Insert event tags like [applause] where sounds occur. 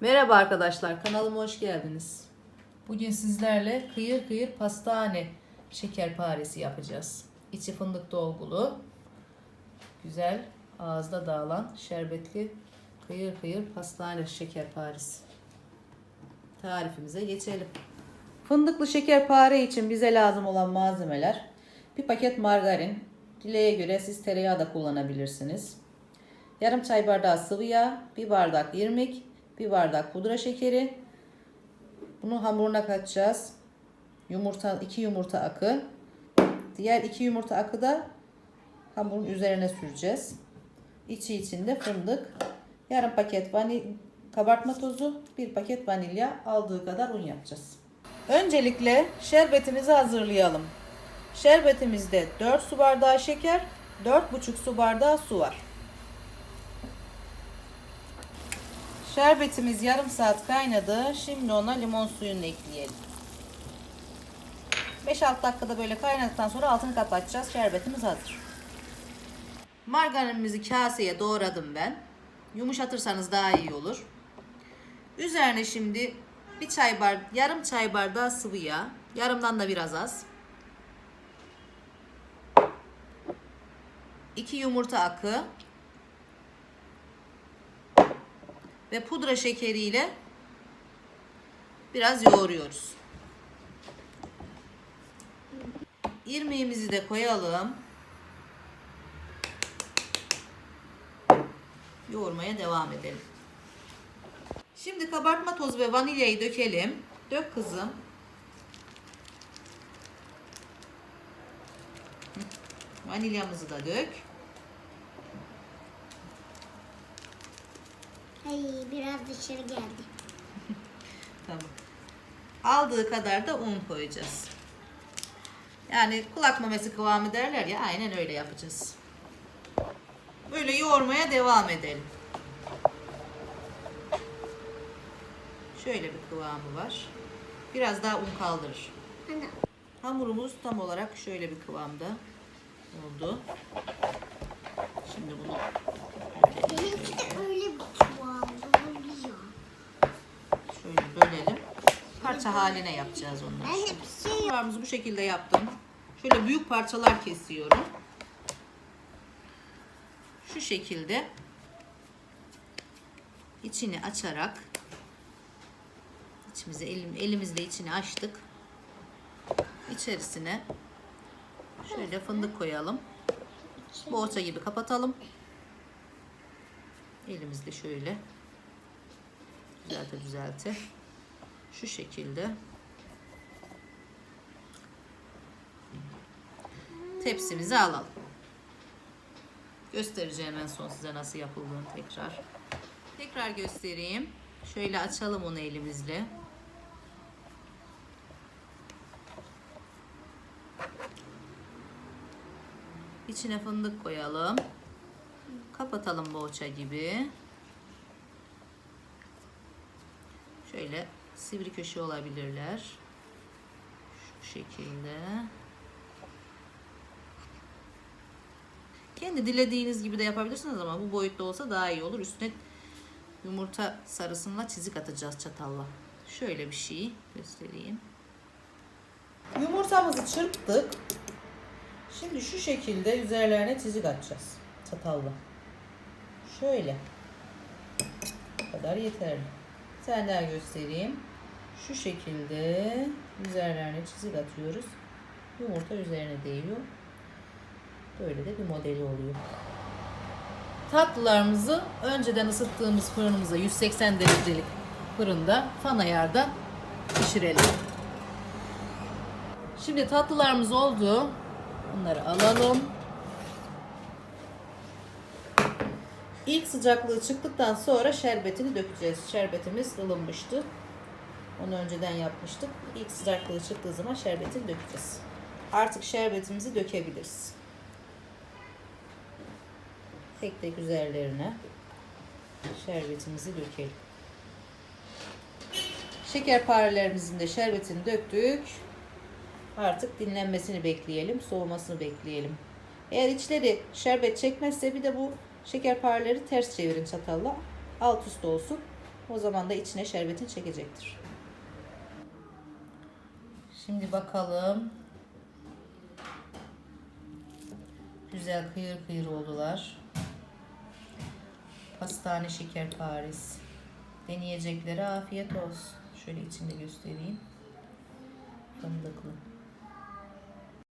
Merhaba arkadaşlar, kanalıma hoş geldiniz. Bugün sizlerle kıyır kıyır pastane şekerparesi yapacağız. İçi fındık dolgulu, güzel, ağızda dağılan şerbetli kıyır kıyır pastane şekerparesi. Tarifimize geçelim. Fındıklı şekerpare için bize lazım olan malzemeler bir paket margarin, dileğe göre siz tereyağı da kullanabilirsiniz. Yarım çay bardağı sıvı yağ, bir bardak irmik, bir bardak pudra şekeri. Bunu hamuruna katacağız. Yumurta, iki yumurta akı. Diğer iki yumurta akı da hamurun üzerine süreceğiz. İçi içinde fındık, yarım paket vanil, kabartma tozu, bir paket vanilya aldığı kadar un yapacağız. Öncelikle şerbetimizi hazırlayalım. Şerbetimizde 4 su bardağı şeker, 4,5 su bardağı su var. Şerbetimiz yarım saat kaynadı. Şimdi ona limon suyunu ekleyelim. 5-6 dakikada böyle kaynadıktan sonra altını kapatacağız. Şerbetimiz hazır. Margarinimizi kaseye doğradım ben. Yumuşatırsanız daha iyi olur. Üzerine şimdi bir çay bar, yarım çay bardağı sıvı yağ. Yarımdan da biraz az. 2 yumurta akı. Ve pudra şekeriyle biraz yoğuruyoruz. İrmiğimizi de koyalım. Yoğurmaya devam edelim. Şimdi kabartma tozu ve vanilyayı dökelim. Dök kızım. Vanilyamızı da dök. Ay biraz dışarı geldi. [laughs] Tamam. Aldığı kadar da un koyacağız. Yani kulak memesi kıvamı derler ya aynen öyle yapacağız. Böyle yoğurmaya devam edelim. Şöyle bir kıvamı var. Biraz daha un kaldırır. Ana. Hamurumuz tam olarak şöyle bir kıvamda oldu. Şimdi bunu Benimki de öyle bir kıvamda oluyor. Şöyle bölelim. Parça haline yapacağız onları. Ben şey bu şekilde yaptım. Şöyle büyük parçalar kesiyorum. Şu şekilde içini açarak içimize elim, elimizle içini açtık. İçerisine şöyle fındık koyalım. Boğaça gibi kapatalım. Elimizle şöyle düzelte düzelte şu şekilde tepsimizi alalım. Göstereceğim en son size nasıl yapıldığını tekrar. Tekrar göstereyim. Şöyle açalım onu elimizle. İçine fındık koyalım. Kapatalım boğaça gibi. Şöyle sivri köşe olabilirler. Şu şekilde. Kendi dilediğiniz gibi de yapabilirsiniz ama bu boyutta olsa daha iyi olur. Üstüne yumurta sarısıyla çizik atacağız çatalla. Şöyle bir şey göstereyim. Yumurtamızı çırptık. Şimdi şu şekilde üzerlerine çizik atacağız çatalla. Şöyle. Bu kadar yeterli. Daha göstereyim. Şu şekilde üzerlerine çizik atıyoruz. Yumurta üzerine değiyor. Böyle de bir modeli oluyor. Tatlılarımızı önceden ısıttığımız fırınımıza 180 derecelik fırında fan ayarda pişirelim. Şimdi tatlılarımız oldu. Bunları alalım. İlk sıcaklığı çıktıktan sonra şerbetini dökeceğiz. Şerbetimiz ılınmıştı. Onu önceden yapmıştık. İlk sıcaklığı çıktığı zaman şerbetini dökeceğiz. Artık şerbetimizi dökebiliriz. Tek tek üzerlerine şerbetimizi dökelim. Şekerparelerimizin de şerbetini döktük. Artık dinlenmesini bekleyelim, soğumasını bekleyelim. Eğer içleri şerbet çekmezse bir de bu şekerpareleri ters çevirin çatalla. Alt üst olsun. O zaman da içine şerbetini çekecektir. Şimdi bakalım. Güzel kıyır kıyır oldular. Pastane şeker Paris. Deneyeceklere afiyet olsun. Şöyle içinde göstereyim. Fındıklı.